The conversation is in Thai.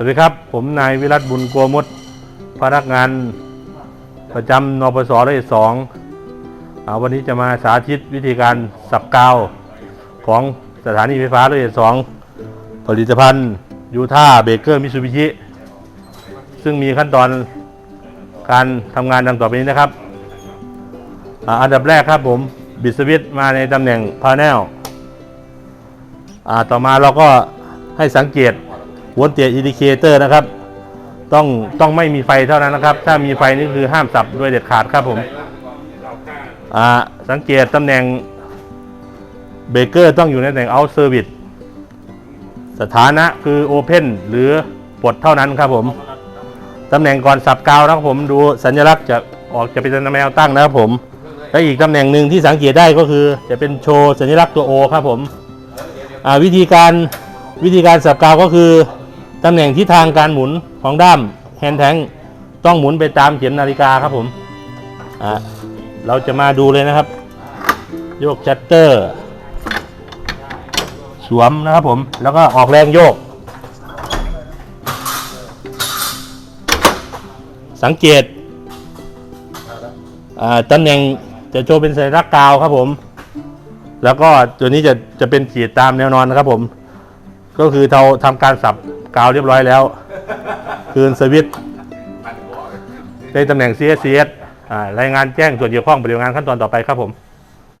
สวัสดีครับ ผมนายวิรัตบุญโกมด พนักงานประจำนปสร้อยสองวันนี้จะมาสาธิตวิธีการสับกาวของสถานีไฟฟ้าร้อยสองผลิตภัณฑ์ยูท่าเบเกอร์มิซูบิชิซึ่งมีขั้นตอนการทำงานดังต่อไปนี้นะครับอันดับแรกครับผมบิดสวิตมาในตำแหน่งพาแนลต่อมาเราก็ให้สังเกต วอลเตียอินดิเคเตอร์นะครับ ต้องต้องไม่มีไฟเท่านั้นนะครับ ถ้ามีไฟนี่คือห้ามสับด้วยเด็ดขาดครับผมอ่าสังเกตตำแหน่งเบเกอร์ต้องอยู่ในตำแหน่ง out service สถานะคือ open หรือปลดเท่านั้นครับผมตำแหน่งก่อนสับกาวนะครับผมดูสัญลักษณ์จะออกจะเป็นแนวตั้งนะครับผม และอีกตำแหน่งหนึ่งที่สังเกตได้ก็คือ จะเป็นโชว์สัญลักษณ์ตัว O ครับผมอ่าวิธีการวิธีการสับกาวก็คือ ตำแหน่งทิศทางการหมุนของด้ามแฮนด์แทงต้องหมุนไปตามเข็มนาฬิกาครับผมอะเราจะมาดูเลยนะครับ โยกชัตเตอร์ สวมนะครับผม แล้วก็ออกแรงโยก สังเกตตำแหน่งจะโชว์เป็นสัญลักษณ์กาวครับผม แล้วก็ตัวนี้จะจะเป็นขีดตามแนวนอนนะครับผม ก็คือเราทำการสับ กาวเรียบร้อยแล้ว คืนสวิตช์ในตำแหน่ง CSCS อ่ารายงานแจ้งส่วนเกี่ยวข้องปฏิบัติงานขั้นตอนต่อไปครับผม